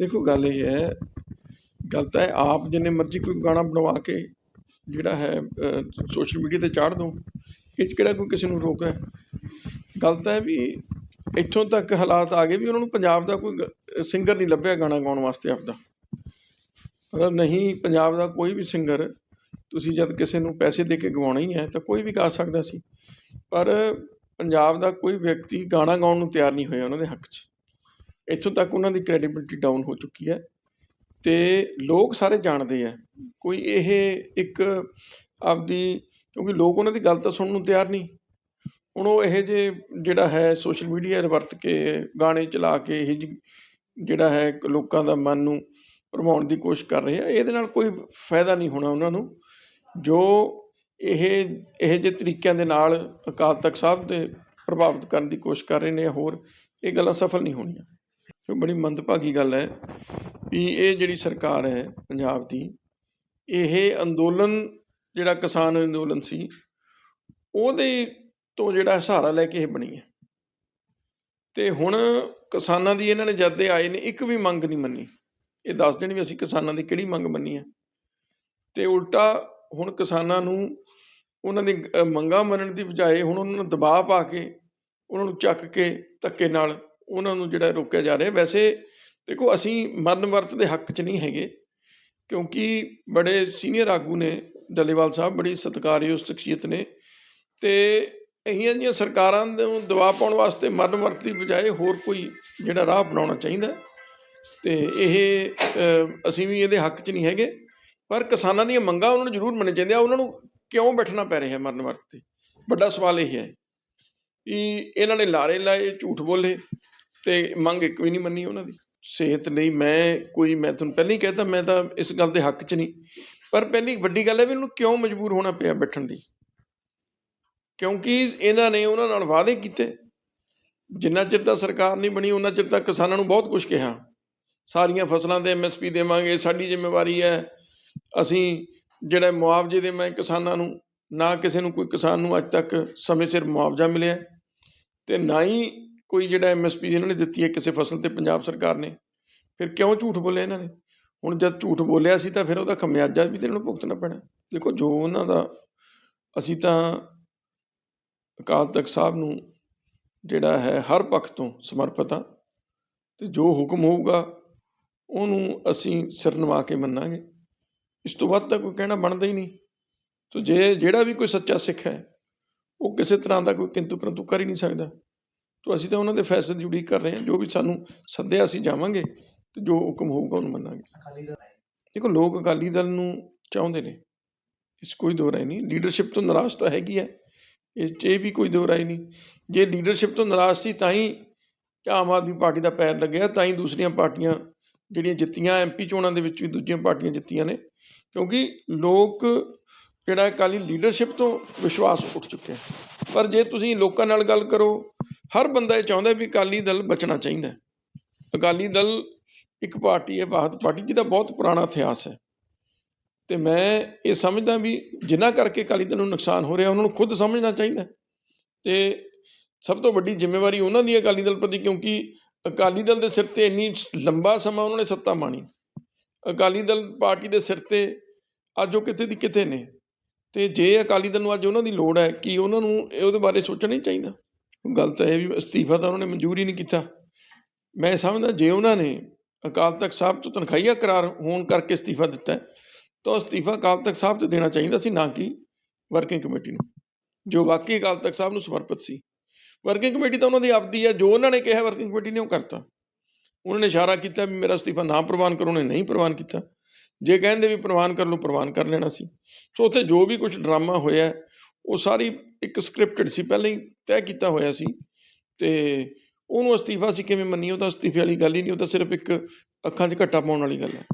ਦੇਖੋ ਗੱਲ ਇਹ ਹੈ, ਗੱਲ ਤਾਂ ਹੈ ਆਪ ਜਿੰਨੇ ਮਰਜ਼ੀ ਕੋਈ ਗਾਣਾ ਬਣਵਾ ਕੇ ਜਿਹੜਾ ਹੈ ਸੋਸ਼ਲ ਮੀਡੀਆ ਤੇ ਚਾੜ ਦੋ ਇਹ 'ਚ ਕਿਹੜਾ ਕੋਈ ਕਿਸੇ ਨੂੰ ਰੋਕ ਹੈ। ਗੱਲ ਤਾਂ ਹੈ ਵੀ ਇੱਥੋਂ ਤੱਕ ਹਾਲਾਤ ਆ ਗਏ ਵੀ ਉਹਨਾਂ ਨੂੰ ਪੰਜਾਬ ਦਾ ਕੋਈ ਸਿੰਗਰ ਨਹੀਂ ਲੱਭਿਆ ਗਾਣਾ ਗਾਉਣ ਵਾਸਤੇ ਆਪਦਾ। ਮਤਲਬ ਨਹੀਂ ਪੰਜਾਬ ਦਾ ਕੋਈ ਵੀ ਸਿੰਗਰ ਤੁਸੀਂ ਜਦ ਕਿਸੇ ਨੂੰ ਪੈਸੇ ਦੇ ਕੇ ਗਵਾਉਣਾ ਹੀ ਹੈ ਤਾਂ ਕੋਈ ਵੀ ਗਾ ਸਕਦਾ ਸੀ। ਪਰ ਪੰਜਾਬ ਦਾ ਕੋਈ ਵਿਅਕਤੀ ਗਾਣਾ ਗਾਉਣ ਨੂੰ ਤਿਆਰ ਨਹੀਂ ਹੋਇਆ ਉਹਨਾਂ ਦੇ ਹੱਕ 'ਚ। ਇੱਥੋਂ ਤੱਕ ਉਹਨਾਂ ਦੀ ਕ੍ਰੈਡੀਬਿਲਟੀ ਡਾਊਨ ਹੋ ਚੁੱਕੀ ਹੈ ਤੇ ਲੋਕ ਸਾਰੇ ਜਾਣਦੇ ਆ। ਕੋਈ ਇਹ ਇੱਕ ਆਪਦੀ, ਕਿਉਂਕਿ ਲੋਕ ਉਹਨਾਂ ਦੀ ਗੱਲ ਤਾਂ ਸੁਣਨ ਨੂੰ ਤਿਆਰ ਨਹੀਂ। ਹੁਣ ਉਹ ਇਹ ਜੇ ਜਿਹੜਾ ਹੈ ਸੋਸ਼ਲ ਮੀਡੀਆ ਵਰਤ ਕੇ, ਗਾਣੇ ਚਲਾ ਕੇ ਇਹ ਜਿਹੀ ਜਿਹੜਾ ਹੈ ਲੋਕਾਂ ਦਾ ਮਨ ਨੂੰ ਭਰਮਾਉਣ ਦੀ ਕੋਸ਼ਿਸ਼ ਕਰ ਰਹੇ ਆ, ਇਹਦੇ ਨਾਲ ਕੋਈ ਫਾਇਦਾ ਨਹੀਂ ਹੋਣਾ ਉਹਨਾਂ ਨੂੰ। ਜੋ ਇਹ ਇਹ ਜਿਹੇ ਤਰੀਕਿਆਂ ਦੇ ਨਾਲ ਅਕਾਲ ਤਖਤ ਸਾਹਿਬ ਦੇ ਪ੍ਰਭਾਵਿਤ ਕਰਨ ਦੀ ਕੋਸ਼ਿਸ਼ ਕਰ ਰਹੇ ਨੇ ਹੋਰ, ਇਹ ਗੱਲਾਂ ਸਫਲ ਨਹੀਂ ਹੋਣੀਆਂ। ਸੋ ਬੜੀ ਮੰਦਭਾਗੀ ਗੱਲ ਹੈ ਵੀ ਇਹ ਜਿਹੜੀ ਸਰਕਾਰ ਹੈ ਪੰਜਾਬ ਦੀ, ਇਹ ਅੰਦੋਲਨ, ਜਿਹੜਾ ਕਿਸਾਨ ਅੰਦੋਲਨ ਸੀ, ਉਹਦੇ ਤੋਂ ਜਿਹੜਾ ਸਹਾਰਾ ਲੈ ਕੇ ਇਹ ਬਣੀ ਹੈ। ਤੇ ਹੁਣ ਕਿਸਾਨਾਂ ਦੀ ਇਹਨਾਂ ਨੇ ਜਦ ਦੇ ਆਏ ਨੇ, ਇੱਕ ਵੀ ਮੰਗ ਨਹੀਂ ਮੰਨੀ। ਇਹ ਦੱਸ ਦੇਣ ਵੀ ਅਸੀਂ ਕਿਸਾਨਾਂ ਦੀ ਕਿਹੜੀ ਮੰਗ ਮੰਨੀ ਹੈ। ਤੇ ਉਲਟਾ ਹੁਣ ਕਿਸਾਨਾਂ ਨੂੰ ਉਹਨਾਂ ਦੀ ਮੰਗਾਂ ਮੰਨਣ ਦੀ ਬਜਾਏ ਹੁਣ ਉਹਨਾਂ ਨੂੰ ਦਬਾਅ ਪਾ ਕੇ, ਉਹਨਾਂ ਨੂੰ ਚੱਕ ਕੇ ਧੱਕੇ ਨਾਲ ਉਹਨਾਂ ਨੂੰ ਜਿਹੜਾ ਰੋਕਿਆ ਜਾ ਰਿਹਾ। ਵੈਸੇ ਦੇਖੋ, ਅਸੀਂ ਮਰਨ ਵਰਤ ਦੇ ਹੱਕ 'ਚ ਨਹੀਂ ਹੈਗੇ, ਕਿਉਂਕਿ ਬੜੇ ਸੀਨੀਅਰ ਆਗੂ ਨੇ, ਡੱਲੇਵਾਲ ਸਾਹਿਬ, ਬੜੀ ਸਤਿਕਾਰਯੋਗ ਸ਼ਖਸੀਅਤ ਨੇ ਤੇ ਇਹੀਆਂ ਜਿਹੀਆਂ ਸਰਕਾਰਾਂ ਨੂੰ ਦਬਾਅ ਪਾਉਣ ਵਾਸਤੇ ਮਰਨ ਵਰਤ ਦੀ ਬਜਾਏ ਹੋਰ ਕੋਈ ਜਿਹੜਾ ਰਾਹ ਅਪਣਾਉਣਾ ਚਾਹੀਦਾ। ਤੇ ਇਹ ਅਸੀਂ ਵੀ ਇਹਦੇ ਹੱਕ 'ਚ ਨਹੀਂ ਹੈਗੇ, ਪਰ ਕਿਸਾਨਾਂ ਦੀਆਂ ਮੰਗਾਂ ਉਹਨਾਂ ਨੂੰ ਜ਼ਰੂਰ ਮੰਨਣੇ ਚਾਹੀਦੀਆਂ। ਉਹਨਾਂ ਨੂੰ ਕਿਉਂ ਬੈਠਣਾ ਪੈ ਰਿਹਾ ਮਰਨ ਵਰਤ ਤੇ? ਵੱਡਾ ਸਵਾਲ ਇਹ ਹੈ ਕਿ ਇਹਨਾਂ ਨੇ ਲਾਰੇ ਲਾਏ, ਝੂਠ ਬੋਲੇ ਤੇ ਮੰਗ ਇੱਕ ਵੀ ਨਹੀਂ ਮੰਨੀ ਉਹਨਾਂ ਦੀ। ਸਿਹਤ ਲਈ ਮੈਂ ਕੋਈ, ਮੈਂ ਤੁਹਾਨੂੰ ਪਹਿਲਾਂ ਹੀ ਕਹਿਤਾ, ਮੈਂ ਤਾਂ ਇਸ ਗੱਲ ਦੇ ਹੱਕ 'ਚ ਨਹੀਂ। ਪਰ ਪਹਿਲੀ ਵੱਡੀ ਗੱਲ ਹੈ ਵੀ ਉਹਨੂੰ ਕਿਉਂ ਮਜਬੂਰ ਹੋਣਾ ਪਿਆ ਬੈਠਣ ਲਈ ਕਿਉਂਕਿ ਇਹਨਾਂ ਨੇ ਉਹਨਾਂ ਨਾਲ ਵਾਅਦੇ ਕੀਤੇ। ਜਿੰਨਾ ਚਿਰ ਤੱਕ ਸਰਕਾਰ ਨਹੀਂ ਬਣੀ, ਉਹਨਾਂ ਚਿਰ ਤੱਕ ਕਿਸਾਨਾਂ ਨੂੰ ਬਹੁਤ ਕੁਝ ਕਿਹਾ। ਸਾਰੀਆਂ ਫਸਲਾਂ ਦੇ ਐਮਐਸਪੀ ਦੇਵਾਂਗੇ, ਸਾਡੀ ਜ਼ਿੰਮੇਵਾਰੀ ਹੈ। ਅਸੀਂ ਜਿਹੜਾ ਮੁਆਵਜ਼ੇ ਦੇ ਮੈਂ ਕਿਸਾਨਾਂ ਨੂੰ, ਨਾ ਕਿਸੇ ਨੂੰ ਕੋਈ ਕਿਸਾਨ ਨੂੰ ਅੱਜ ਤੱਕ ਸਮੇਂ ਸਿਰ ਮੁਆਵਜ਼ਾ ਮਿਲਿਆ। ਤੇ ਨਾ ਹੀ ਕੋਈ ਜਿਹੜਾ ਐਮਐਸਪੀ ਇਹਨਾਂ ਨੇ ਦਿੱਤੀ ਹੈ ਕਿਸੇ ਫਸਲ ਤੇ ਪੰਜਾਬ ਸਰਕਾਰ ਨੇ, ਫਿਰ ਕਿਉਂ ਝੂਠ ਬੋਲਿਆ ਇਹਨਾਂ ਨੇ? ਹੁਣ ਜਦ ਝੂਠ ਬੋਲਿਆ ਸੀ ਤਾਂ ਫਿਰ ਉਹਦਾ ਖਮਿਆਜਾ ਵੀ ਤੇ ਇਹਨਾਂ ਨੂੰ ਭੁਗਤਣਾ ਪੈਣਾ। ਦੇਖੋ ਜੋ ਉਹਨਾਂ ਦਾ, ਅਸੀਂ ਤਾਂ ਅਕਾਲ ਤਖਤ ਸਾਹਿਬ ਨੂੰ ਜਿਹੜਾ ਹੈ ਹਰ ਪੱਖ ਤੋਂ ਸਮਰਪਿਤ ਆ ਤੇ ਜੋ ਹੁਕਮ ਹੋਊਗਾ ਉਹਨੂੰ ਅਸੀਂ ਸਿਰ ਨਿਵਾ ਕੇ ਮੰਨਾਂਗੇ। ਇਸ ਤੋਂ ਵੱਧ ਤਾਂ ਕੋਈ ਕਹਿਣਾ ਬਣਦਾ ਹੀ ਨਹੀਂ। ਸੋ ਜੇ ਜਿਹੜਾ ਵੀ ਕੋਈ ਸੱਚਾ ਸਿੱਖ ਹੈ, ਉਹ ਕਿਸੇ ਤਰ੍ਹਾਂ ਦਾ ਕੋਈ ਕਿੰਤੂ ਪਰੰਤੂ ਕਰ ਹੀ ਨਹੀਂ ਸਕਦਾ। ਤੋ ਅਸੀਂ ਤਾਂ ਉਹਨਾਂ ਦੇ ਫੈਸਲੇ ਦੀ ਉਡੀਕ ਕਰ ਰਹੇ ਹਾਂ ਜੋ ਵੀ ਸਾਨੂੰ ਸੱਦਿਆ ਅਸੀਂ ਜਾਵਾਂਗੇ ਤੇ ਜੋ ਹੁਕਮ ਹੋਊਗਾ ਉਹਨੂੰ ਮੰਨਾਂਗੇ। ਅਕਾਲੀ ਦਲ ਦੇਖੋ ਲੋਕ ਅਕਾਲੀ ਦਲ ਨੂੰ ਚਾਹੁੰਦੇ ਨੇ। ਇਸ ਕੋਈ ਦੋ ਰਾਏ ਨਹੀਂ। ਲੀਡਰਸ਼ਿਪ ਤੋਂ ਨਾਰਾਜ਼ ਤਾਂ ਹੈਗੀ ਹੈ। ਇਹ 'ਚ ਵੀ ਕੋਈ ਦੋ ਰਾਏ ਨਹੀਂ। ਜੇ ਲੀਡਰਸ਼ਿਪ ਤੋਂ ਨਾਰਾਜ਼ ਸੀ ਤਾਂ ਹੀ ਆਮ ਆਦਮੀ ਪਾਰਟੀ ਦਾ ਪੈਰ ਲੱਗਿਆ ਤਾਂ ਹੀ ਦੂਸਰੀਆਂ ਪਾਰਟੀਆਂ ਜਿਹੜੀਆਂ ਜਿੱਤੀਆਂ ਐਮਪੀ ਚੋਣਾਂ ਦੇ ਵਿੱਚ ਵੀ ਦੂਜੀਆਂ ਪਾਰਟੀਆਂ ਜਿੱਤੀਆਂ ਨੇ। ਕਿਉਂਕਿ ਲੋਕ ਜਿਹੜਾ ਅਕਾਲੀ ਲੀਡਰਸ਼ਿਪ ਤੋਂ ਵਿਸ਼ਵਾਸ ਉੱਠ ਚੁੱਕਿਆ ਪਰ ਜੇ ਤੁਸੀਂ ਲੋਕਾਂ ਨਾਲ ਗੱਲ ਕਰੋ ਹਰ ਬੰਦਾ ਇਹ ਚਾਹੁੰਦਾ ਵੀ ਅਕਾਲੀ ਦਲ ਬਚਣਾ ਚਾਹੀਦਾ ਅਕਾਲੀ ਦਲ ਇੱਕ ਪਾਰਟੀ ਹੈ ਬਾਹਤ ਪਾਰਟੀ, ਜਿਹਦਾ ਬਹੁਤ ਪੁਰਾਣਾ ਇਤਿਹਾਸ ਹੈ। ਤੇ ਮੈਂ ਇਹ ਸਮਝਦਾ ਵੀ ਜਿਨ੍ਹਾਂ ਕਰਕੇ ਅਕਾਲੀ ਦਲ ਨੂੰ ਨੁਕਸਾਨ ਹੋ ਰਿਹਾ, ਉਹਨਾਂ ਨੂੰ ਖੁਦ ਸਮਝਣਾ ਚਾਹੀਦਾ ਹੈ। ਤੇ ਸਭ ਤੋਂ ਵੱਡੀ ਜ਼ਿੰਮੇਵਾਰੀ ਉਹਨਾਂ ਦੀ ਹੈ ਅਕਾਲੀ ਦਲ ਪ੍ਰਤੀ, ਕਿਉਂਕਿ ਅਕਾਲੀ ਦਲ ਦੇ ਸਿਰ ਤੇ ਇੰਨੀ ਲੰਬਾ ਸਮਾਂ ਉਹਨਾਂ ਨੇ ਸੱਤਾ ਮਾਣੀ। ਅਕਾਲੀ ਦਲ ਪਾਰਟੀ ਦੇ ਸਿਰ ਤੇ ਅੱਜ ਉਹ ਕਿਤੇ ਦੀ ਕਿਤੇ ਨੇ। ਤੇ ਜੇ ਅਕਾਲੀ ਦਲ ਨੂੰ ਅੱਜ ਉਹਨਾਂ ਦੀ ਲੋੜ ਹੈ, ਕਿ ਉਹਨਾਂ ਨੂੰ ਉਹਦੇ ਬਾਰੇ ਸੋਚਣਾ ਹੀ ਚਾਹੀਦਾ। ਗੱਲ ਤਾਂ ਇਹ ਵੀ ਅਸਤੀਫਾ ਤਾਂ ਉਹਨਾਂ ਨੇ ਮਨਜ਼ੂਰ ਹੀ ਨਹੀਂ ਕੀਤਾ। ਮੈਂ ਸਮਝਦਾ ਜੇ ਉਹਨਾਂ ਨੇ ਅਕਾਲ ਤਖਤ ਸਾਹਿਬ ਤੋਂ ਤਨਖਾਹੀਆ ਕਰਾਰ ਹੋਣ ਕਰਕੇ ਅਸਤੀਫਾ ਦਿੱਤਾ ਤਾਂ ਉਹ ਅਸਤੀਫਾ ਅਕਾਲ ਤਖਤ ਸਾਹਿਬ ਤੇ ਦੇਣਾ ਚਾਹੀਦਾ ਸੀ, ਨਾ ਕਿ ਵਰਕਿੰਗ ਕਮੇਟੀ ਨੂੰ, ਜੋ ਬਾਕੀ ਅਕਾਲ ਤਖਤ ਸਾਹਿਬ ਨੂੰ ਸਮਰਪਿਤ ਸੀ। ਵਰਕਿੰਗ ਕਮੇਟੀ ਤਾਂ ਉਹਨਾਂ ਦੀ ਆਪਦੀ ਹੈ, ਜੋ ਉਹਨਾਂ ਨੇ ਕਿਹਾ ਵਰਕਿੰਗ ਕਮੇਟੀ ਨੇ ਉਹ ਕਰਤਾ। ਉਹਨਾਂ ਨੇ ਇਸ਼ਾਰਾ ਕੀਤਾ ਵੀ ਮੇਰਾ ਅਸਤੀਫਾ ਨਾ ਪ੍ਰਵਾਨ ਕਰੋ, ਉਹਨੇ ਨਹੀਂ ਪ੍ਰਵਾਨ ਕੀਤਾ। ਜੇ ਕਹਿੰਦੇ ਵੀ ਪ੍ਰਵਾਨ ਕਰ ਲਓ, ਪ੍ਰਵਾਨ ਕਰ ਲੈਣਾ ਸੀ। ਸੋ ਉੱਥੇ ਜੋ ਵੀ ਕੁਝ ਡਰਾਮਾ ਹੋਇਆ, ਉਹ ਸਾਰੀ ਇੱਕ ਸਕ੍ਰਿਪਟਡ ਸੀ, ਪਹਿਲਾਂ ਹੀ ਤੈਅ ਕੀਤਾ ਹੋਇਆ ਸੀ ਤੇ ਉਹਨੂੰ ਅਸਤੀਫਾ ਸੀ ਕਿਵੇਂ ਮੰਨੀ ਉਹ ਤਾਂ ਅਸਤੀਫੇ ਵਾਲੀ ਗੱਲ ਹੀ ਨਹੀਂ, ਉਹ ਤਾਂ ਸਿਰਫ ਇੱਕ ਅੱਖਾਂ 'ਚ ਘੱਟਾ ਪਾਉਣ ਵਾਲੀ ਗੱਲ ਹੈ।